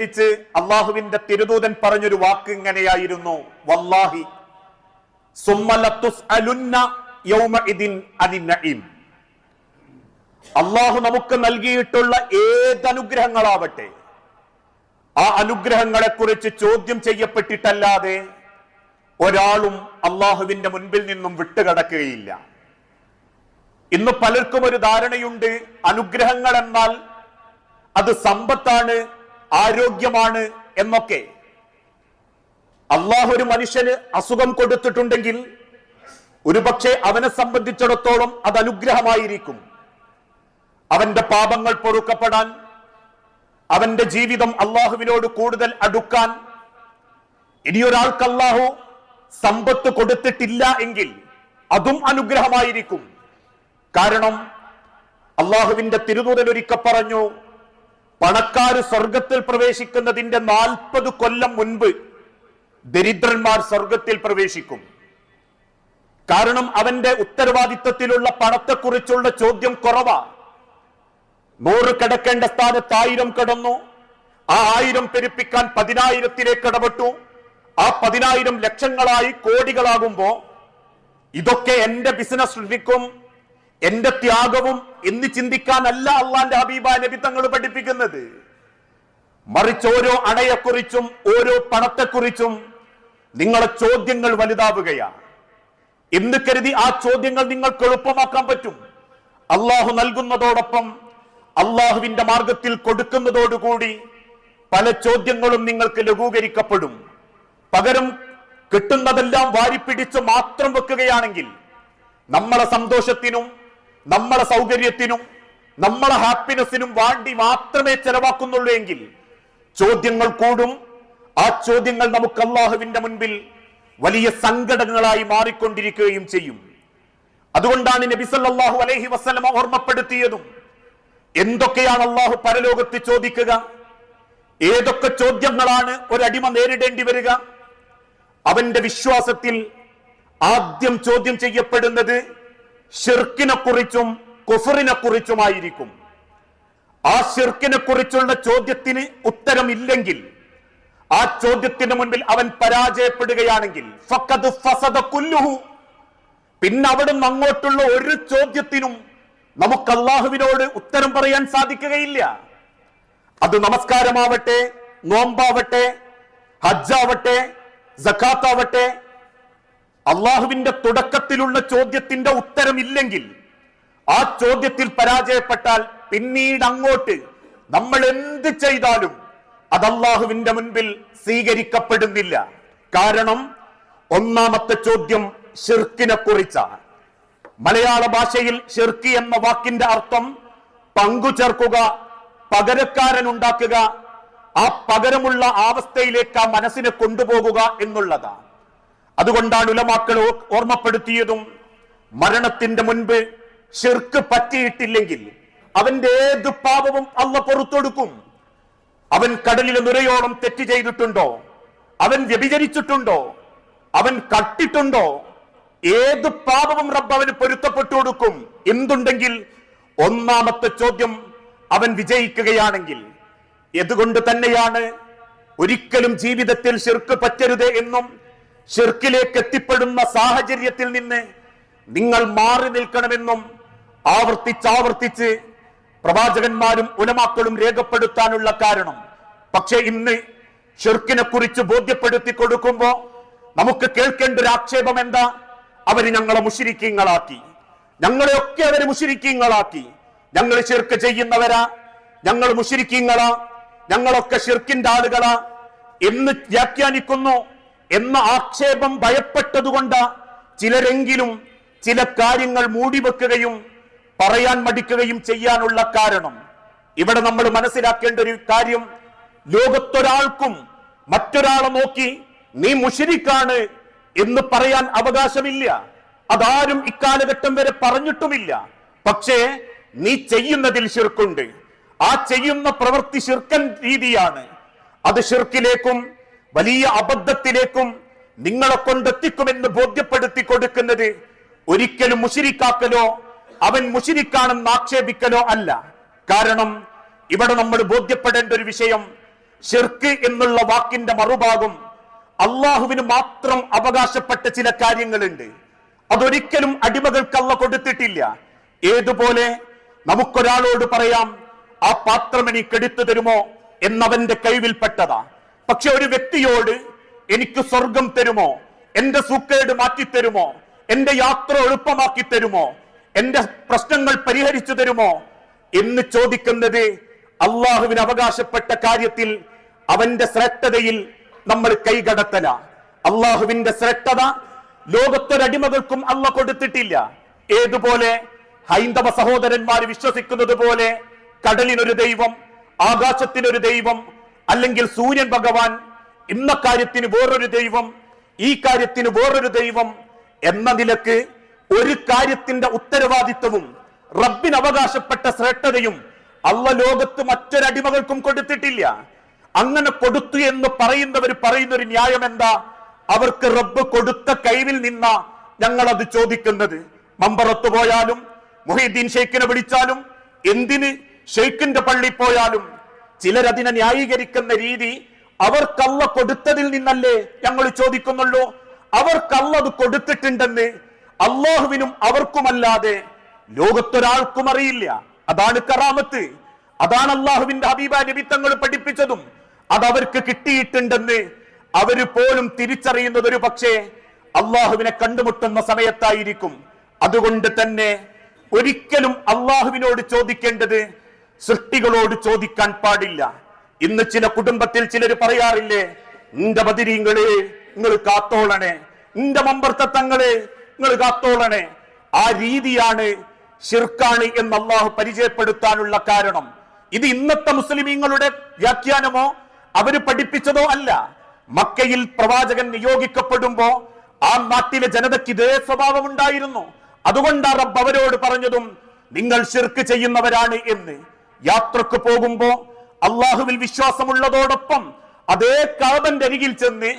ഞെട്ടിച്ച് അള്ളാഹുവിന്റെ തിരുദൂതൻ പറഞ്ഞൊരു വാക്ക് ഇങ്ങനെയായിരുന്നു. വല്ലാഹി അള്ളാഹു നമുക്ക് നൽകിയിട്ടുള്ള ഏതനുഗ്രഹങ്ങളാവട്ടെ ആ അനുഗ്രഹങ്ങളെ കുറിച്ച് ചോദ്യം ചെയ്യപ്പെട്ടിട്ടല്ലാതെ ഒരാളും അള്ളാഹുവിന്റെ മുൻപിൽ നിന്നും വിട്ടുകടക്കുകയില്ല. ഇന്ന് പലർക്കും ഒരു ധാരണയുണ്ട് അനുഗ്രഹങ്ങൾ എന്നാൽ അത് സമ്പത്താണ് ആരോഗ്യമാണ് എന്നൊക്കെ. അള്ളാഹു ഒരു മനുഷ്യന് അസുഖം കൊടുത്തിട്ടുണ്ടെങ്കിൽ ഒരുപക്ഷെ അവനെ സംബന്ധിച്ചിടത്തോളം അത് അനുഗ്രഹമായിരിക്കും. അവന്റെ പാപങ്ങൾ പൊറുക്കപ്പെടാൻ അവന്റെ ജീവിതം അള്ളാഹുവിനോട് കൂടുതൽ അടുക്കാൻ ഇനിയൊരാൾക്ക് അള്ളാഹു സമ്പത്ത് കൊടുത്തിട്ടില്ല എങ്കിൽ അതും അനുഗ്രഹമായിരിക്കും. കാരണം അള്ളാഹുവിന്റെ തിരുദൂതൻ ഒരിക്കൽ പറഞ്ഞു പണക്കാര് സ്വർഗത്തിൽ പ്രവേശിക്കുന്നതിന്റെ നാൽപ്പത് കൊല്ലം മുൻപ് ദരിദ്രന്മാർ സ്വർഗത്തിൽ പ്രവേശിക്കും. കാരണം അവന്റെ ഉത്തരവാദിത്വത്തിലുള്ള പണത്തെക്കുറിച്ചുള്ള ചോദ്യം കുറവാ. നൂറ് കിടക്കേണ്ട സ്ഥാനത്ത് ആയിരം കിടന്നു. ആ ആയിരം പെരുപ്പിക്കാൻ പതിനായിരത്തിലേക്ക് ഇടപെട്ടു. ആ പതിനായിരം ലക്ഷങ്ങളായി കോടികളാകുമ്പോ ഇതൊക്കെ എന്റെ ബിസിനസ് സൃഷ്ടിക്കും എന്റെ ത്യാഗവും എന്ന് ചിന്തിക്കാനല്ല അള്ളാന്റെ ഹബീബ നബി തങ്ങൾ പഠിപ്പിക്കുന്നത്. മറിച്ച് ഓരോ അണയെക്കുറിച്ചും ഓരോ പണത്തെക്കുറിച്ചും നിങ്ങളെ ചോദ്യങ്ങൾ വലുതാവുകയാണ് എന്ന് കരുതി ആ ചോദ്യങ്ങൾ നിങ്ങൾക്ക് എളുപ്പമാക്കാൻ പറ്റും. അള്ളാഹു നൽകുന്നതോടൊപ്പം അള്ളാഹുവിന്റെ മാർഗത്തിൽ കൊടുക്കുന്നതോടുകൂടി പല ചോദ്യങ്ങളും നിങ്ങൾക്ക് ലഘൂകരിക്കപ്പെടും. പകരം കിട്ടുന്നതെല്ലാം വാരിപ്പിടിച്ച് മാത്രം വെക്കുകയാണെങ്കിൽ നമ്മളെ സന്തോഷത്തിനും നമ്മളെ സൗകര്യത്തിനും നമ്മളെ ഹാപ്പിനെസ്സിനും വേണ്ടി മാത്രമേ ചെലവാക്കുന്നുള്ളൂ എങ്കിൽ ചോദ്യങ്ങൾ കൂടും. ആ ചോദ്യങ്ങൾ നമുക്ക് അള്ളാഹുവിന്റെ മുൻപിൽ വലിയ സങ്കടങ്ങളായി മാറിക്കൊണ്ടിരിക്കുകയും ചെയ്യും. അതുകൊണ്ടാണ് നബി സല്ലല്ലാഹു അലൈഹി ഓർമ്മപ്പെടുത്തിയതും എന്തൊക്കെയാണ് അള്ളാഹു പരലോകത്ത് ചോദിക്കുക? ഏതൊക്കെ ചോദ്യങ്ങളാണ് ഒരടിമ നേരിടേണ്ടി വരിക? അവന്റെ വിശ്വാസത്തിൽ ആദ്യം ചോദ്യം ചെയ്യപ്പെടുന്നത് ഷിർക്കിനെ കുറിച്ചും കുഫറിനെ കുറിച്ചുമായിരിക്കും ആ ഷിർക്കിനെ കുറിച്ചുള്ള ചോദ്യത്തിന് ഉത്തരമില്ലെങ്കിൽ ആ ചോദ്യത്തിന് മുൻപിൽ അവൻ പരാജയപ്പെടുകയാണെങ്കിൽ ഫഖദ് ഫസദ കുല്ലുഹു. പിന്നെ അവിടുന്ന് അങ്ങോട്ടുള്ള ഒരു ചോദ്യത്തിനും നമുക്ക് അള്ളാഹുവിനോട് ഉത്തരം പറയാൻ സാധിക്കുകയില്ല. അത് നമസ്കാരമാവട്ടെ നോമ്പാവട്ടെ ഹജ്ജാവട്ടെ സഖാത്താവട്ടെ അള്ളാഹുവിന്റെ തുടക്കത്തിലുള്ള ചോദ്യത്തിന്റെ ഉത്തരമില്ലെങ്കിൽ ആ ചോദ്യത്തിൽ പരാജയപ്പെട്ടാൽ പിന്നീട് അങ്ങോട്ട് നമ്മൾ എന്ത് ചെയ്താലും അത് അള്ളാഹുവിന്റെ മുൻപിൽ സ്വീകരിക്കപ്പെടുന്നില്ല. കാരണം ഒന്നാമത്തെ ചോദ്യം ഷിർക്കിനെ കുറിച്ചാണ്. മലയാള ഭാഷയിൽ ഷിർക്കി എന്ന വാക്കിന്റെ അർത്ഥം പങ്കു ചേർക്കുക പകരക്കാരൻ ഉണ്ടാക്കുക ആ പകരമുള്ള അവസ്ഥയിലേക്ക് ആ മനസ്സിനെ കൊണ്ടുപോകുക എന്നുള്ളതാണ്. അതുകൊണ്ടാണ് ഉലമാക്കൾ ഓർമ്മപ്പെടുത്തിയതും മരണത്തിന്റെ മുൻപ് ഷിർക്ക് പറ്റിയിട്ടില്ലെങ്കിൽ അവന്റെ ഏത് പാപവും അല്ല പുറത്തൊടുക്കും. അവൻ കടലിൽ നുരയോളം തെറ്റ് ചെയ്തിട്ടുണ്ടോ? അവൻ വ്യഭിചരിച്ചിട്ടുണ്ടോ? അവൻ കട്ടിട്ടുണ്ടോ? ഏത് പാപവും റബ്ബ് അവന് പൊരുത്തപ്പെട്ടു കൊടുക്കും. എന്തുണ്ടെങ്കിൽ ഒന്നാമത്തെ ചോദ്യം അവൻ വിജയിക്കുകയാണെങ്കിൽ എതുകൊണ്ട് തന്നെയാണ് ഒരിക്കലും ജീവിതത്തിൽ ശിർക്ക് പറ്റരുത് എന്നും ഷിർക്കിലേക്ക് എത്തിപ്പെടുന്ന സാഹചര്യത്തിൽ നിന്ന് നിങ്ങൾ മാറി നിൽക്കണമെന്നും ആവർത്തിച്ചാവർത്തിച്ച് പ്രവാചകന്മാരും ഉലമാക്കളും രേഖപ്പെടുത്താനുള്ള കാരണം. പക്ഷെ ഇന്ന് ഷിർക്കിനെ കുറിച്ച് ബോധ്യപ്പെടുത്തി കൊടുക്കുമ്പോ നമുക്ക് കേൾക്കേണ്ട ഒരു ആക്ഷേപം എന്താ? അവർ ഞങ്ങളെ മുഷിരിക്കീങ്ങളാക്കി ഞങ്ങളെയൊക്കെ അവർ മുഷിരിക്കീങ്ങളാക്കി ഞങ്ങൾ ഷിർക്ക് ചെയ്യുന്നവരാ ഞങ്ങൾ മുഷിരിക്കീങ്ങളാ ഞങ്ങളൊക്കെ ഷിർക്കിന്റെ ആളുകളാ എന്ന് വ്യാഖ്യാനിക്കുന്നു. എന്ന ആക്ഷേപം ഭയപ്പെട്ടതുകൊണ്ട് ചിലരെങ്കിലും ചില കാര്യങ്ങൾ മൂടിവെക്കുകയും പറയാൻ മടിക്കുകയും ചെയ്യാനുള്ള കാരണം. ഇവിടെ നമ്മൾ മനസ്സിലാക്കേണ്ട ഒരു കാര്യം ലോകത്തൊരാൾക്കും മറ്റൊരാളെ നോക്കി നീ മുഷിരിക്കാണ് എന്ന് പറയാൻ അവകാശമില്ല. അതാരും ഇക്കാലഘട്ടം വരെ പറഞ്ഞിട്ടുമില്ല. പക്ഷേ നീ ചെയ്യുന്നതിൽ ശിർക്കുണ്ട്. ആ ചെയ്യുന്ന പ്രവൃത്തി ശിർക്കൻ രീതിയാണ്. അത് ഷിർക്കിലേക്കും വലിയ അബദ്ധത്തിലേക്കും നിങ്ങളെ കൊണ്ടെത്തിക്കുമെന്ന് ബോധ്യപ്പെടുത്തി കൊടുക്കുന്നത് ഒരിക്കലും മുഷിരിക്കാക്കലോ അവൻ മുഷിരിക്കാണെന്ന് ആക്ഷേപിക്കലോ അല്ല. കാരണം ഇവിടെ നമ്മൾ ബോധ്യപ്പെടേണ്ട ഒരു വിഷയം ഷിർക്ക് എന്നുള്ള വാക്കിന്റെ മറുഭാഗം അള്ളാഹുവിന് മാത്രം അവകാശപ്പെട്ട ചില കാര്യങ്ങളുണ്ട്. അതൊരിക്കലും അടിമകൾക്ക് അള്ള കൊടുത്തിട്ടില്ല. ഏതുപോലെ നമുക്കൊരാളോട് പറയാം ആ പാത്രം എനിക്ക് എടുത്തു തരുമോ? എന്നവന്റെ കഴിവിൽപ്പെട്ടതാ പക്ഷെ ഒരു വ്യക്തിയോട് എനിക്ക് സ്വർഗം തരുമോ? എന്റെ സൂക്കേട് മാറ്റിത്തരുമോ എന്റെ യാത്ര എളുപ്പമാക്കി തരുമോ? എന്റെ പ്രശ്നങ്ങൾ പരിഹരിച്ചു തരുമോ? എന്ന് ചോദിക്കുന്നത് അള്ളാഹുവിന് അവകാശപ്പെട്ട കാര്യത്തിൽ അവന്റെ ശ്രേഷ്ഠതയിൽ നമ്മൾ കൈകടത്തല. അള്ളാഹുവിന്റെ ശ്രേഷ്ഠത ലോകത്തൊരടിമകൾക്കും അല്ല കൊടുത്തിട്ടില്ല. ഏതുപോലെ ഹൈന്ദവ സഹോദരന്മാർ വിശ്വസിക്കുന്നത് പോലെ കടലിനൊരു ദൈവം ആകാശത്തിനൊരു ദൈവം അല്ലെങ്കിൽ സൂര്യൻ ഭഗവാൻ ഇന്ന കാര്യത്തിന് വേറൊരു ദൈവം ഈ കാര്യത്തിന് വേറൊരു ദൈവം എന്ന നിലയ്ക്ക് ഒരു കാര്യത്തിന്റെ ഉത്തരവാദിത്വവും റബ്ബിന് അവകാശപ്പെട്ട ശ്രേഷ്ഠതയും അള്ള ലോകത്ത് മറ്റൊരടിമകൾക്കും കൊടുത്തിട്ടില്ല. അങ്ങനെ കൊടുത്തു എന്ന് പറയുന്നവർ പറയുന്ന ഒരു ന്യായം എന്താ? അവർക്ക് റബ്ബ് കൊടുത്ത കൈവിൽ നിന്ന ഞങ്ങൾ അത് ചോദിക്കുന്നത്. മമ്പറത്ത് പോയാലും മൊഹീദ്ദീൻ ഷെയ്ഖിനെ വിളിച്ചാലും എന്തിന് ഷെയ്ഖിന്റെ പള്ളി പോയാലും ചിലരതിനെ ന്യായീകരിക്കുന്ന രീതി അവർക്കല്ല കൊടുത്തതിൽ നിന്നല്ലേ ഞങ്ങൾ ചോദിക്കുന്നുള്ളൂ. അവർക്കല്ല അത് കൊടുത്തിട്ടുണ്ടെന്ന് അള്ളാഹുവിനും അവർക്കുമല്ലാതെ ലോകത്തൊരാൾക്കും അറിയില്ല. അതാണ് കറാമത്ത്. അതാണ് അള്ളാഹുവിന്റെ ഹബീബ നിമിത്തങ്ങൾ പഠിപ്പിച്ചതും. അത് അവർക്ക് കിട്ടിയിട്ടുണ്ടെന്ന് അവർ പോലും തിരിച്ചറിയുന്നത് ഒരു പക്ഷേ അള്ളാഹുവിനെ കണ്ടുമുട്ടുന്ന സമയത്തായിരിക്കും. അതുകൊണ്ട് തന്നെ ഒരിക്കലും അള്ളാഹുവിനോട് ചോദിക്കേണ്ടത് സൃഷ്ടികളോട് ചോദിക്കാൻ പാടില്ല. ഇന്ന് ചില കുടുംബത്തിൽ ചിലർ പറയാറില്ലേ നിന്റെ ബദിരീങ്ങളെ നിങ്ങൾ കാത്തോളണേ. നിന്റെ മമ്പർത്തങ്ങളെ നിങ്ങൾ കാത്തോളണേ. ആ രീതിയാണ് ഷിർക്കാണ് എന്ന് അള്ളാഹു പരിചയപ്പെടുത്താനുള്ള കാരണം. ഇത് ഇന്നത്തെ മുസ്ലിമീങ്ങളുടെ വ്യാഖ്യാനമോ അവർ പഠിപ്പിച്ചതോ അല്ല. മക്കയിൽ പ്രവാചകൻ നിയോഗിക്കപ്പെടുമ്പോ ആ നാട്ടിലെ ജനതയ്ക്ക് ഇതേ സ്വഭാവം ഉണ്ടായിരുന്നു. അതുകൊണ്ടാണ് റബ്ബ് അവരോട് പറഞ്ഞതും നിങ്ങൾ ഷിർക്ക് ചെയ്യുന്നവരാണ് എന്ന്. യാത്രയ്ക്ക് പോകുമ്പോ അള്ളാഹുവിൽ വിശ്വാസമുള്ളതോടൊപ്പം അതേ കാബന്റെ അരികിൽ ചെന്ന്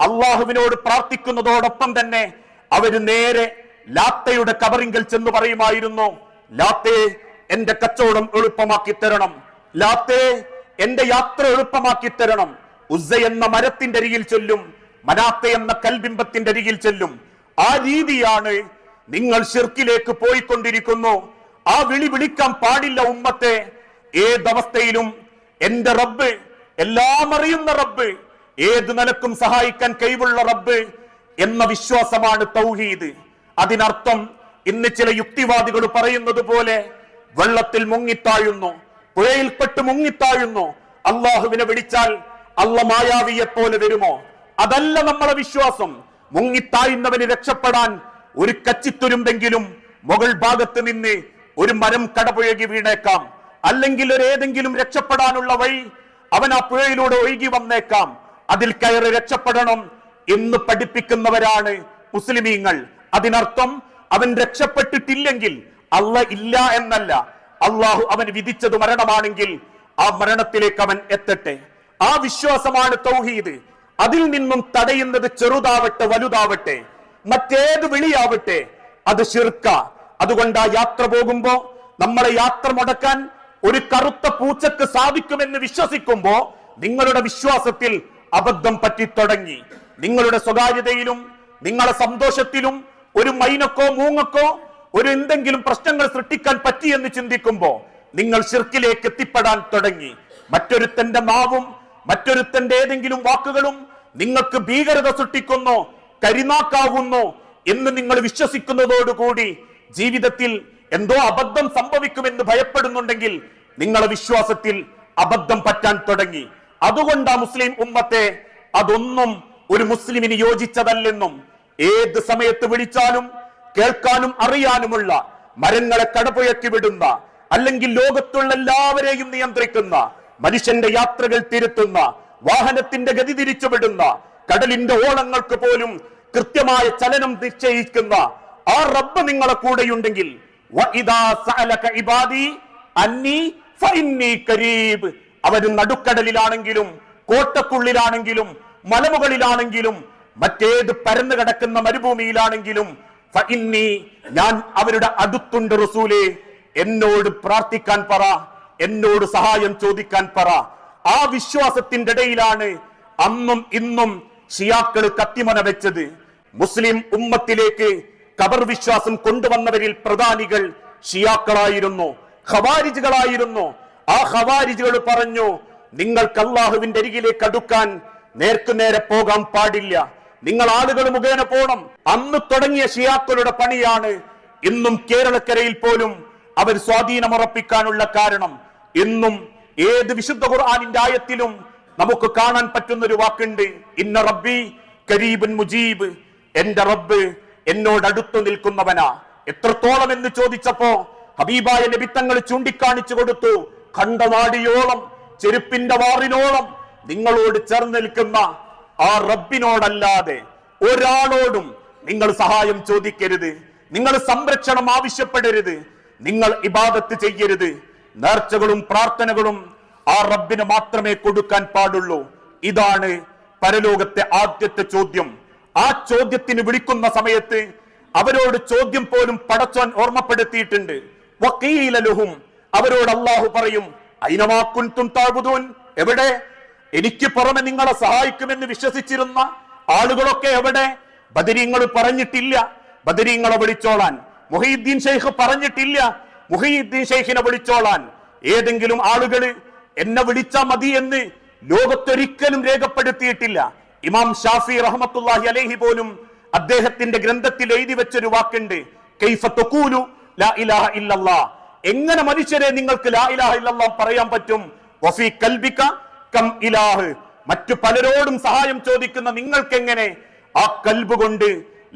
അള്ളാഹുവിനോട് പ്രാർത്ഥിക്കുന്നതോടൊപ്പം തന്നെ അവർ നേരെ ലാത്തയുടെ കബറിങ്കൽ ചെന്ന് പറയുമായിരുന്നു ലാത്തേ എന്റെ കച്ചവടം എളുപ്പമാക്കി തരണം. ലാത്തേ എന്റെ യാത്ര എളുപ്പമാക്കി തരണം. ഉസ്സ എന്ന മരത്തിന്റെ അരികിൽ ചൊല്ലും മനാത്ത എന്ന കൽബിംബത്തിന്റെ അരികിൽ ചെല്ലും. ആ രീതിയാണ് നിങ്ങൾ ഷിർക്കിലേക്ക് പോയിക്കൊണ്ടിരിക്കുന്നു. ആ വിളി വിളിക്കാൻ പാടില്ല ഉമ്മത്തെ. ഏതവസ്ഥയിലും എന്റെ റബ്ബ് എല്ലാം അറിയുന്ന റബ്ബ് ഏത് നിലക്കും സഹായിക്കാൻ കഴിവുള്ള റബ്ബ് എന്ന വിശ്വാസമാണ് തൗഹീദ്. അതിനർത്ഥം ഇന്ന് ചില യുക്തിവാദികൾ പറയുന്നത് പോലെ വെള്ളത്തിൽ മുങ്ങിത്താഴുന്നു പുഴയിൽപ്പെട്ട് മുങ്ങിത്താഴുന്നു. അള്ളാഹുവിനെ വിളിച്ചാൽ അള്ള മായാവിയെ പോലെ വരുമോ? അതല്ല നമ്മളെ വിശ്വാസം. മുങ്ങിത്താഴുന്നവന് രക്ഷപ്പെടാൻ ഒരു കച്ചിത്തുരുമ്പെങ്കിലും മുകൾ ഭാഗത്ത് നിന്ന് ഒരു മരം കടപുഴകി വീണേക്കാം. അല്ലെങ്കിൽ ഒരു ഏതെങ്കിലും രക്ഷപ്പെടാനുള്ള വഴി അവൻ ആ പുഴയിലൂടെ ഒഴുകി വന്നേക്കാം. അതിൽ കയറി രക്ഷപ്പെടണം എന്ന് പഠിപ്പിക്കുന്നവരാണ് മുസ്ലിമീങ്ങൾ. അതിനർത്ഥം അവൻ രക്ഷപ്പെട്ടിട്ടില്ലെങ്കിൽ അല്ല ഇല്ല എന്നല്ല. അള്ളാഹു അവൻ വിധിച്ചത് മരണമാണെങ്കിൽ ആ മരണത്തിലേക്ക് അവൻ എത്തട്ടെ. ആ വിശ്വാസമാണ് തൗഹീദ്. അതിൽ നിന്നും തടയുന്നത് ചെറുതാവട്ടെ വലുതാവട്ടെ മറ്റേത് വിളിയാവട്ടെ. അത് ശിർക്ക. അതുകൊണ്ട് ആ യാത്ര പോകുമ്പോ നമ്മളെ യാത്ര മുടക്കാൻ ഒരു കറുത്ത പൂച്ചക്ക് സാധിക്കുമെന്ന് വിശ്വസിക്കുമ്പോ നിങ്ങളുടെ വിശ്വാസത്തിൽ അബദ്ധം പറ്റിത്തുടങ്ങി നിങ്ങളുടെ സ്വകാര്യതയിലും നിങ്ങളെ സന്തോഷത്തിലും ഒരു മൈനക്കോ മൂങ്ങക്കോ ഒരു എന്തെങ്കിലും പ്രശ്നങ്ങൾ സൃഷ്ടിക്കാൻ പറ്റിയെന്ന് ചിന്തിക്കുമ്പോ നിങ്ങൾ ശിർക്കിലേക്ക് എത്തിപ്പെടാൻ തുടങ്ങി. മറ്റൊരുത്തന്റെ നാവും മറ്റൊരുത്തന്റെ ഏതെങ്കിലും വാക്കുകളും നിങ്ങൾക്ക് ഭീകരത സൃഷ്ടിക്കുന്നു കരിനാക്കാകുന്നു എന്ന് നിങ്ങൾ വിശ്വസിക്കുന്നതോടുകൂടി ജീവിതത്തിൽ എന്തോ അബദ്ധം സംഭവിക്കുമെന്ന് ഭയപ്പെടുന്നുണ്ടെങ്കിൽ നിങ്ങളുടെ വിശ്വാസത്തിൽ അബദ്ധം പറ്റാൻ തുടങ്ങി. അതുകൊണ്ട് ആ മുസ്ലിം ഉമ്മത്തെ അതൊന്നും ഒരു മുസ്ലിമിന് യോജിച്ചതല്ലെന്നും ഏത് സമയത്ത് വിളിച്ചാലും കേൾക്കാനും അറിയാനുമുള്ള മരങ്ങളെ കടപുഴക്കി വിടുന്ന അല്ലെങ്കിൽ ലോകത്തുള്ള എല്ലാവരെയും നിയന്ത്രിക്കുന്ന മനുഷ്യന്റെ യാത്രകൾ തിരുത്തുന്ന വാഹനത്തിന്റെ ഗതി തിരിച്ചുവിടുന്ന കടലിന്റെ ഓളങ്ങൾക്ക് പോലും കൃത്യമായ ചലനം നിശ്ചയിക്കുന്ന ആ റബ്ബ് നിങ്ങളെ കൂടെയുണ്ടെങ്കിൽ അവർ നടുക്കടലിലാണെങ്കിലും കോട്ടക്കുള്ളിലാണെങ്കിലും മലമുകളിലാണെങ്കിലും മറ്റേത് പരന്നു കിടക്കുന്ന മരുഭൂമിയിലാണെങ്കിലും ഞാൻ അവരുടെ അടുത്തുണ്ട് റസൂലെ. എന്നോട് പ്രാർത്ഥിക്കാൻ പറ എന്നോട് സഹായം ചോദിക്കാൻ പറ. ആ വിശ്വാസത്തിന്റെ ഇടയിലാണ് അന്നും ഇന്നും ഷിയാക്കൾ കത്തിമന വെച്ചത്. മുസ്ലിം ഉമ്മത്തിലേക്ക് ഖബർ വിശ്വാസം കൊണ്ടുവന്നവരിൽ പ്രധാനികൾ ഷിയാക്കളായിരുന്നു ഖവാരിജുകളായിരുന്നു. ആ ഖവാരിജുകൾ പറഞ്ഞു നിങ്ങൾ അള്ളാഹുവിന്റെ അരികിലേക്ക് അടുക്കാൻ നേർക്കുനേരെ പോകാൻ പാടില്ല. നിങ്ങൾ ആളുകൾ മുഖേന പോണം. അന്ന് തുടങ്ങിയ ഷിയാക്കളുടെ പണിയാണ് ഇന്നും കേരളക്കരയിൽ പോലും അവർ സ്വാധീനം ഉറപ്പിക്കാനുള്ള കാരണം. ഇന്നും ഏത് വിശുദ്ധ ഖുർആാനിന്റെ ആയത്തിലും നമുക്ക് കാണാൻ പറ്റുന്ന ഒരു വാക്കുണ്ട് ഇന്ന റബ്ബി കരീബൻ മുജീബ്. എന്റെ റബ്ബ് എന്നോട് നിൽക്കുന്നവനാ. എത്രത്തോളം എന്ന് ചോദിച്ചപ്പോ ഹബീബായ നബിത്തങ്ങൾ ചൂണ്ടിക്കാണിച്ചു കൊടുത്തു. കണ്ടനാടിയോളം ചെരുപ്പിന്റെ വാറിനോളം നിങ്ങളോട് ചേർന്ന് നിൽക്കുന്ന ആ റബ്ബിനോടല്ലാതെ ഒരാളോടും നിങ്ങൾ സഹായം ചോദിക്കരുത്. നിങ്ങൾ സംരക്ഷണം ആവശ്യപ്പെടരുത്. നിങ്ങൾ ഇബാദത്ത് ചെയ്യരുത്. നേർച്ചകളും പ്രാർത്ഥനകളും ആ റബ്ബിന് മാത്രമേ കൊടുക്കാൻ പാടുള്ളൂ. ഇതാണ് പരലോകത്തെ ആദ്യത്തെ ചോദ്യം. ആ ചോദ്യത്തിന് വിളിക്കുന്ന സമയത്ത് അവരോട് ചോദ്യം പോലും പടച്ചോൻ ഓർമ്മപ്പെടുത്തിയിട്ടുണ്ട്. വക്കീലലുഹും അവരോട് അള്ളാഹു പറയും അയിനമാക്കുൻതും താഴ്വുതൂൻ എവിടെ? എനിക്ക് പുറമെ നിങ്ങളെ സഹായിക്കുമെന്ന് വിശ്വസിച്ചിരുന്ന ആളുകളൊക്കെ എവിടെ? ബദരീങ്ങൾ പറഞ്ഞിട്ടില്ല. ബദരീങ്ങളെ വിളിച്ചോളാൻ. മുഹീദ്ദീൻ ഷെയ്ഖ് പറഞ്ഞിട്ടില്ല. മുഹീദ്ദീൻ ഷെയ്ഖിനെ വിളിച്ചോളാൻ. ഏതെങ്കിലും ആളുകൾ എന്നെ വിളിച്ചാ മതി എന്ന് ലോകത്തൊരിക്കലും രേഖപ്പെടുത്തിയിട്ടില്ല. ഇമാം ഷാഫി റഹ്മത്തുല്ലാഹി അലൈഹി പോലും അദ്ദേഹത്തിന്റെ ഗ്രന്ഥത്തിൽ എഴുതി വെച്ചൊരു വാക്കുണ്ട്. എങ്ങനെ മനുഷ്യരെ നിങ്ങൾക്ക് ലാ ഇലാഹ ഇല്ലല്ലാ പറയാൻ പറ്റും? വഫീ കൽബിക കം ഇലാഹ്. മറ്റു പലരോടും സഹായം ചോദിക്കുന്ന നിങ്ങൾക്ക് എങ്ങനെ ആ കൽബ് കൊണ്ട്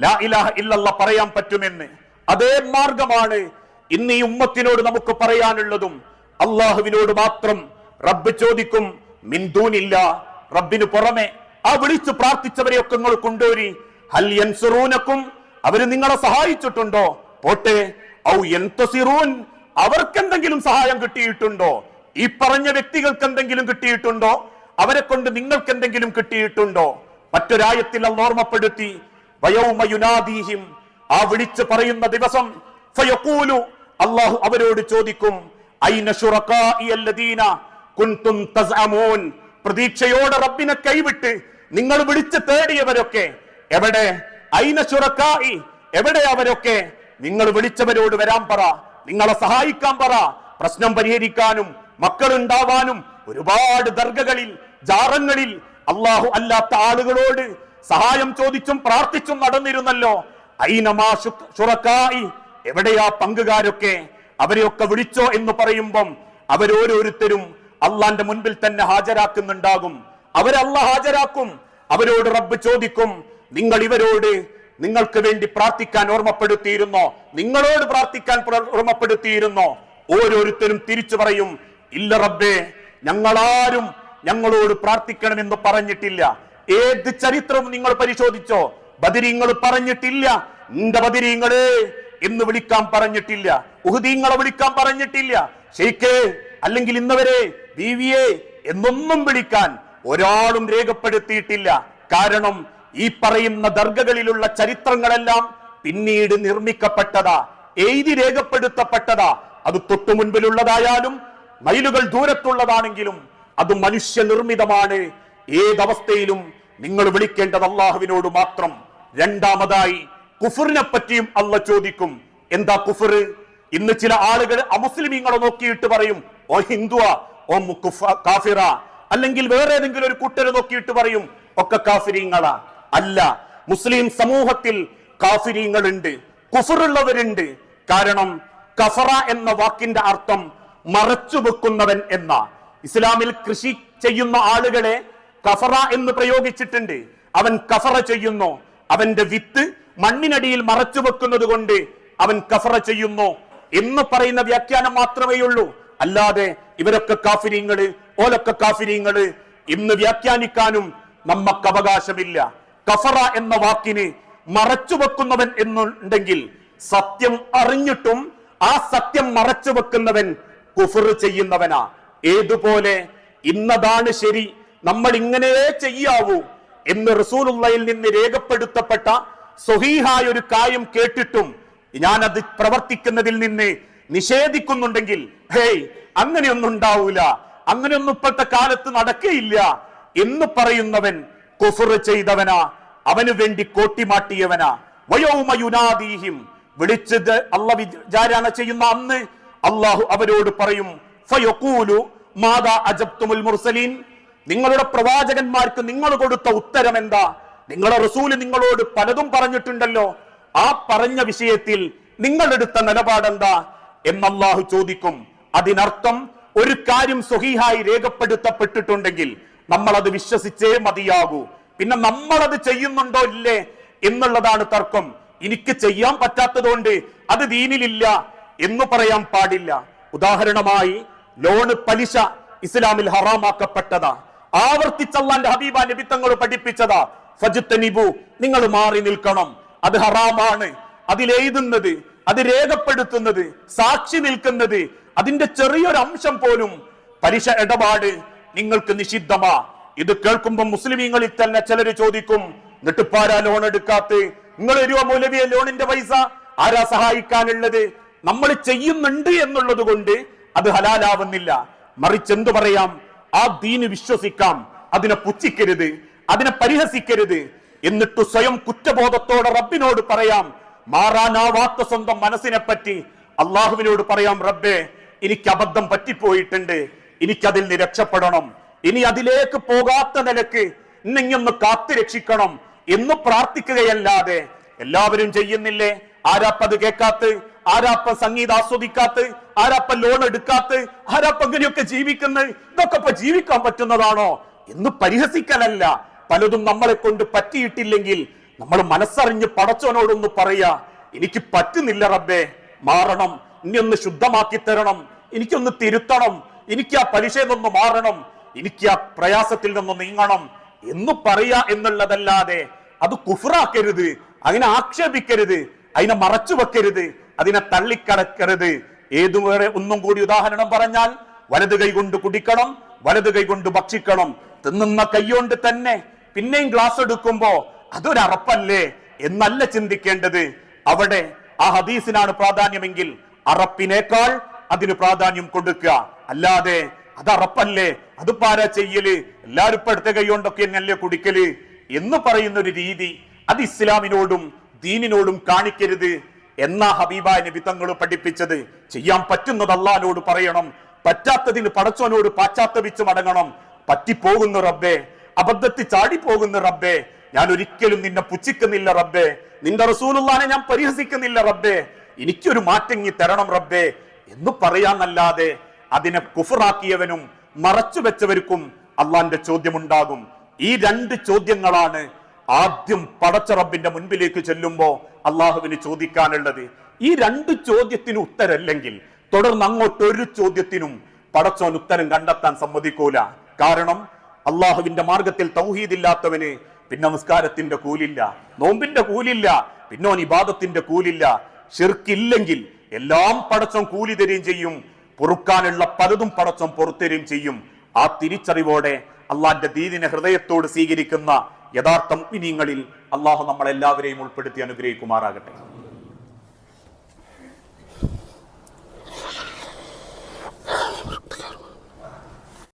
ലാ ഇലാഹ ഇല്ലല്ല പറയാൻ പറ്റുമെന്ന്? അതേ മാർഗമാണ് ഇന്ന് ഈ ഉമ്മത്തിനോട് നമുക്ക് പറയാനുള്ളതും. അള്ളാഹുവിനോട് മാത്രം റബ്ബ് ചോദിക്കും മിന്തൂനില്ല റബ്ബിനു പുറമെ ആ വിളിച്ചു പ്രാർത്ഥിച്ചവരെയൊക്കെ നിങ്ങൾ കൊണ്ടുവരി. ഹൽ സിറൂനക്കും അവർ നിങ്ങളെ സഹായിച്ചിട്ടുണ്ടോ? പോട്ടെ. ഔ യൻതസിറൂൻ അവർക്കെന്തെങ്കിലും സഹായം കിട്ടിയിട്ടുണ്ടോ? ഈ പറഞ്ഞ വ്യക്തികൾക്ക് എന്തെങ്കിലും കിട്ടിയിട്ടുണ്ടോ? അവരെ കൊണ്ട് നിങ്ങൾക്ക് എന്തെങ്കിലും കിട്ടിയിട്ടുണ്ടോ? മറ്റൊരായത്തിൽ അന്ന് ഓർമ്മപ്പെടുത്തി. വയോമയുനാദീഹിം ആ വിളിച്ചു പറയുന്ന ദിവസം അള്ളാഹു അവരോട് ചോദിക്കും ഐന കുൻതും പ്രതീക്ഷയോടെ റബ്ബിനെ കൈവിട്ട് നിങ്ങൾ വിളിച്ച് തേടിയവരൊക്കെ എവിടെ? ഐന ശുറക്കായി. എവിടെ അവരൊക്കെ? നിങ്ങൾ വിളിച്ചവരോട് വരാൻ പറ. നിങ്ങളെ സഹായിക്കാൻ പറ. പ്രശ്നം പരിഹരിക്കാനും മക്കളുണ്ടാവാനും ഒരുപാട് ദർഗകളിൽ ജാറങ്ങളിൽ അള്ളാഹു അല്ലാത്ത ആളുകളോട് സഹായം ചോദിച്ചും പ്രാർത്ഥിച്ചും നടന്നിരുന്നല്ലോ. ഐനമാ എവിടെയാ പങ്കുകാരൊക്കെ? അവരെയൊക്കെ വിളിച്ചോ എന്ന് പറയുമ്പം അവരോരോരുത്തരും അള്ളാന്റെ മുൻപിൽ തന്നെ ഹാജരാക്കുന്നുണ്ടാകും. അവരല്ല ഹാജരാക്കും. അവരോട് റബ്ബ് ചോദിക്കും നിങ്ങൾ ഇവരോട് നിങ്ങൾക്ക് വേണ്ടി പ്രാർത്ഥിക്കാൻ ഓർമ്മപ്പെടുത്തിയിരുന്നോ? നിങ്ങളോട് പ്രാർത്ഥിക്കാൻ പ്ര- ഓർമ്മപ്പെടുത്തിയിരുന്നോ? ഓരോരുത്തരും തിരിച്ചു പറയും ഇല്ല റബ്ബേ ഞങ്ങളാരും ഞങ്ങളോട് പ്രാർത്ഥിക്കണമെന്ന് പറഞ്ഞിട്ടില്ല. ഏത് ചരിത്രവും നിങ്ങൾ പരിശോധിച്ചോ? ബദിരീങ്ങൾ പറഞ്ഞിട്ടില്ല. നിന്റെ ബദിരീങ്ങളെ എന്ന് വിളിക്കാൻ പറഞ്ഞിട്ടില്ല. ഉഹുദീങ്ങളെ വിളിക്കാൻ പറഞ്ഞിട്ടില്ല. ഷെയ്ഖേ അല്ലെങ്കിൽ ഇന്നവരെ ബീവിയെ എന്നൊന്നും വിളിക്കാൻ ഒരാളും രേഖപ്പെടുത്തിയിട്ടില്ല. കാരണം ഈ പറയുന്ന ദർഗകളിലുള്ള ചരിത്രങ്ങളെല്ലാം പിന്നീട് നിർമ്മിക്കപ്പെട്ടതാ എഴുതി രേഖപ്പെടുത്തപ്പെട്ടതാ. അത് തൊട്ടു മുൻപിലുള്ളതായാലും മൈലുകൾ ദൂരത്തുള്ളതാണെങ്കിലും അത് മനുഷ്യനിർമ്മിതമാണ്. ഏതവസ്ഥയിലും നിങ്ങൾ വിളിക്കേണ്ടത് അള്ളാഹുവിനോട് മാത്രം. രണ്ടാമതായി കുഫറിനെ പറ്റിയും അല്ല ചോദിക്കും. എന്താ കുഫർ ഇന്ന് ചില ആളുകൾ അമുസ്ലിമീങ്ങളെ നോക്കിയിട്ട് പറയും ഓ ഹിന്ദുവാ ഓ കാഫിറ അല്ലെങ്കിൽ വേറെ ഏതെങ്കിലും ഒരു കൂട്ടരെ നോക്കിയിട്ട് പറയും ഒക്കെ കാഫിരീങ്ങളാ. അല്ല മുസ്ലിം സമൂഹത്തിൽ കാഫിരീങ്ങളുണ്ട് കുഫറുള്ളവരുണ്ട്. കാരണം കഫറ എന്ന വാക്കിന്റെ അർത്ഥം മറച്ചു വെക്കുന്നവൻ എന്ന. ഇസ്ലാമിൽ കൃഷി ചെയ്യുന്ന ആളുകളെ കഫറ എന്ന് പ്രയോഗിച്ചിട്ടുണ്ട്. അവൻ കഫറ ചെയ്യുന്നു. അവന്റെ വിത്ത് മണ്ണിനടിയിൽ മറച്ചു വെക്കുന്നത് കൊണ്ട് അവൻ കഫറ ചെയ്യുന്നു. എന്ന് പറയുന്ന വ്യാഖ്യാനം മാത്രമേ ഉള്ളൂ അല്ലാതെ ഇവരൊക്കെ കാഫിരിങ്ങൾ ഓലൊക്കെ കാഫിരിങ്ങൾ. ഇന്ന് വ്യാഖ്യാനിക്കാനും നമുക്ക് അവകാശമില്ല. കഫറ എന്ന വാക്കിന് മറച്ചു വെക്കുന്നവൻ എന്നുണ്ടെങ്കിൽ സത്യം അറിഞ്ഞിട്ടും ആ സത്യം മറച്ചു വെക്കുന്നവൻ കുഫർ ചെയ്യുന്നവനാ. ഏതുപോലെ ഇന്നതാണ് ശരി നമ്മൾ ഇങ്ങനെയേ ചെയ്യാവൂ എന്ന് റസൂലുള്ളയിൽ നിന്ന് രേഖപ്പെടുത്തപ്പെട്ട സ്വഹീഹായ ഒരു കാര്യം കേട്ടിട്ടും ഞാൻ അത് പ്രവർത്തിക്കുന്നതിൽ നിന്ന് നിഷേധിക്കുന്നുണ്ടെങ്കിൽ ഹേയ് അങ്ങനെയൊന്നും ഉണ്ടാവൂല. അങ്ങനെയൊന്നും ഇപ്പോഴത്തെ കാലത്ത് നടക്കുകയില്ല എന്ന് പറയുന്നവൻ കൊഫുറ് ചെയ്തവനാ അവന് വേണ്ടി കോട്ടിമാട്ടിയവനാ വയോമയുനാദീഹിം വിളിച്ചത് അല്ല വിചാരണ ചെയ്യുന്ന അന്ന് അള്ളാഹു അവരോട് പറയും ഫയഖൂലു മാതാ അജബ്തുമുൽ മുർസലീൻ. നിങ്ങളുടെ പ്രവാചകന്മാർക്ക് നിങ്ങൾ കൊടുത്ത ഉത്തരം എന്താ? നിങ്ങളുടെ റസൂൽ നിങ്ങളോട് പലതും പറഞ്ഞിട്ടുണ്ടല്ലോ. ആ പറഞ്ഞ വിഷയത്തിൽ നിങ്ങളെടുത്ത നിലപാടെന്താ? എന്നല്ലാഹു ചോദിക്കും. അതിനർത്ഥം ഒരു കാര്യം സ്വഹീഹായി രേഖപ്പെടുത്തപ്പെട്ടിട്ടുണ്ടെങ്കിൽ നമ്മൾ അത് വിശ്വസിച്ചേ മതിയാകൂ. പിന്നെ നമ്മൾ അത് ചെയ്യുന്നുണ്ടോ ഇല്ലേ എന്നുള്ളതാണ് തർക്കം. എനിക്ക് ചെയ്യാൻ പറ്റാത്തതുകൊണ്ട് അത് ദീനിലില്ല എന്ന് പറയാൻ പാടില്ല. ഉദാഹരണമായി ലോണ് പലിശ ഇസ്ലാമിൽ ഹറാമാക്കപ്പെട്ടതാ. ആവർത്തിച്ചല്ലാന്റെ ഹബീബ നബി തങ്ങൾ പഠിപ്പിച്ചതാ. ഫജുത്തനിബു നിങ്ങൾ മാറി നിൽക്കണം. അത് ഹറാമാണ്. അതിലെഴുതുന്നത് അത് രേഖപ്പെടുത്തുന്നത് സാക്ഷി നിൽക്കുന്നത് അതിന്റെ ചെറിയൊരു അംശം പോലും പലിശ ഇടപാട് നിങ്ങൾക്ക് നിഷിദ്ധമാ. ഇത് കേൾക്കുമ്പോൾ മുസ്ലിമീങ്ങളിൽ തന്നെ ചിലര് ചോദിക്കും എന്നിട്ടിപ്പാരാ ലോൺ എടുക്കാത്ത? നിങ്ങൾ ഒരു മൗലവിയ ലോണിന്റെ പൈസ ആരാ സഹായിക്കാനുള്ളത്? നമ്മൾ ചെയ്യുന്നുണ്ട് എന്നുള്ളത് കൊണ്ട് അത് ഹലാലാവുന്നില്ല. മറിച്ച് എന്തു പറയാം? ആ ദീന് വിശ്വസിക്കാം. അതിനെ പുച്ഛിക്കരുത് അതിനെ പരിഹസിക്കരുത്. എന്നിട്ട് സ്വയം കുറ്റബോധത്തോടെ റബ്ബിനോട് പറയാം മാറാനാവാത്ത സ്വന്തം മനസ്സിനെ പറ്റി അള്ളാഹുവിനോട് പറയാം റബ്ബേ എനിക്ക് അബദ്ധം പറ്റിപ്പോയിട്ടുണ്ട്. എനിക്കതിൽ നിന്ന് രക്ഷപ്പെടണം. ഇനി അതിലേക്ക് പോകാത്ത നിലയ്ക്ക് നിങ്ങൊന്ന് കാത്തു രക്ഷിക്കണം എന്ന് പ്രാർത്ഥിക്കുകയല്ലാതെ എല്ലാവരും ചെയ്യുന്നില്ലേ? ആരാപ്പത് കേൾക്കാത്ത? ആരാപ്പ സംഗീതം ആസ്വദിക്കാത്ത? ആരാപ്പ ലോൺ എടുക്കാത്ത? ആരാപ്പ അങ്ങനെയൊക്കെ ജീവിക്കുന്നത് ഇതൊക്കെ ഇപ്പൊ ജീവിക്കാൻ പറ്റുന്നതാണോ? എന്ന് പരിഹസിക്കലല്ല. പലതും നമ്മളെ കൊണ്ട് പറ്റിയിട്ടില്ലെങ്കിൽ നമ്മൾ മനസ്സറിഞ്ഞ് പടച്ചവനോടൊന്ന് പറയാ എനിക്ക് പറ്റുന്നില്ല റബ്ബേ മാറണം. ഇനി ഒന്ന് ശുദ്ധമാക്കി തരണം. എനിക്കൊന്ന് തിരുത്തണം. എനിക്ക് ആ പലിശയിൽ നിന്ന് മാറണം. എനിക്ക് ആ പ്രയാസത്തിൽ നിന്ന് നീങ്ങണം. എന്ന് പറയാ എന്നുള്ളതല്ലാതെ അത് കുഫറാക്കരുത് അതിനെ ആക്ഷേപിക്കരുത്. അതിനെ മറച്ചു വെക്കരുത്. അതിനെ തള്ളിക്കടക്കരുത്. ഏതുവരെ ഒന്നും കൂടി ഉദാഹരണം പറഞ്ഞാൽ വലത് കൈ കൊണ്ട് കുടിക്കണം വലത് കൈ കൊണ്ട് ഭക്ഷിക്കണം. തിന്നുന്ന കൈകൊണ്ട് തന്നെ പിന്നെയും ഗ്ലാസ് എടുക്കുമ്പോ അതൊരറപ്പല്ലേ എന്നല്ല ചിന്തിക്കേണ്ടത്. അവിടെ ആ ഹദീസിനാണ് പ്രാധാന്യമെങ്കിൽ അറപ്പിനേക്കാൾ അതിന് പ്രാധാന്യം കൊടുക്കുക. അല്ലാതെ അത് അറപ്പല്ലേ അത് പാരാ ചെയ്യൽ എല്ലാവരും ഇപ്പൊ അടുത്ത കൈകൊണ്ടൊക്കെ എന്നല്ലേ കുടിക്കൽ എന്ന് പറയുന്ന ഒരു രീതി അത് ഇസ്ലാമിനോടും ദീനിനോടും കാണിക്കരുത് എന്നാ ഹബീബായ നബി തങ്ങൾ പഠിപ്പിച്ചത്. ചെയ്യാൻ പറ്റുന്നത് അള്ളഹാനോട് പറയണം. പറ്റാത്തതിന് പടച്ചോനോട് പാശ്ചാത്തപിച്ച് മടങ്ങണം. പറ്റിപ്പോകുന്നു റബ്ബേ അബദ്ധത്തിൽ പോകുന്ന റബ്ബേ ഞാൻ ഒരിക്കലും നിന്നെ പുച്ഛിക്കുന്നില്ല റബ്ബേ നിന്റെ റസൂലുള്ളാനെ ഞാൻ പരിഹസിക്കുന്നില്ല റബ്ബേ എനിക്കൊരു മാറ്റങ്ങി തരണം റബ്ബേ എന്ന് പറയാന്നല്ലാതെ അതിനെ കുഫറാക്കിയവനും മറച്ചു വെച്ചവർക്കും അള്ളാന്റെ ചോദ്യമുണ്ടാകും. ഈ രണ്ട് ചോദ്യങ്ങളാണ് ആദ്യം പടച്ച റബ്ബിന്റെ മുൻപിലേക്ക് ചെല്ലുമ്പോ അള്ളാഹുവിന് ചോദിക്കാനുള്ളത്. ഈ രണ്ട് ചോദ്യത്തിന് ഉത്തരല്ലെങ്കിൽ തുടർന്ന് അങ്ങോട്ട് ഒരു ചോദ്യത്തിനും പടച്ചോൻ ഉത്തരം കണ്ടെത്താൻ സമ്മതിക്കൂല. കാരണം അള്ളാഹുവിന്റെ മാർഗത്തിൽ തൗഹീദില്ലാത്തവന് പിന്നെ നമസ്കാരത്തിന്റെ കൂലില്ല നോമ്പിന്റെ കൂലില്ല പിന്നെ ഇബാദത്തിന്റെ കൂലില്ല ഷിർക്കില്ലെങ്കിൽ എല്ലാം പടച്ചം കൂലി തരുകയും ചെയ്യും. പൊറുക്കാനുള്ള പലതും പടച്ചം പുറത്തരുകയും ചെയ്യും. ആ തിരിച്ചറിവോടെ അള്ളാന്റെ ദീദിനെ ഹൃദയത്തോട് സ്വീകരിക്കുന്ന യഥാർത്ഥ ഇനിയങ്ങളിൽ അള്ളാഹു നമ്മളെല്ലാവരെയും ഉൾപ്പെടുത്തി അനുഗ്രഹിക്കുമാറാകട്ടെ.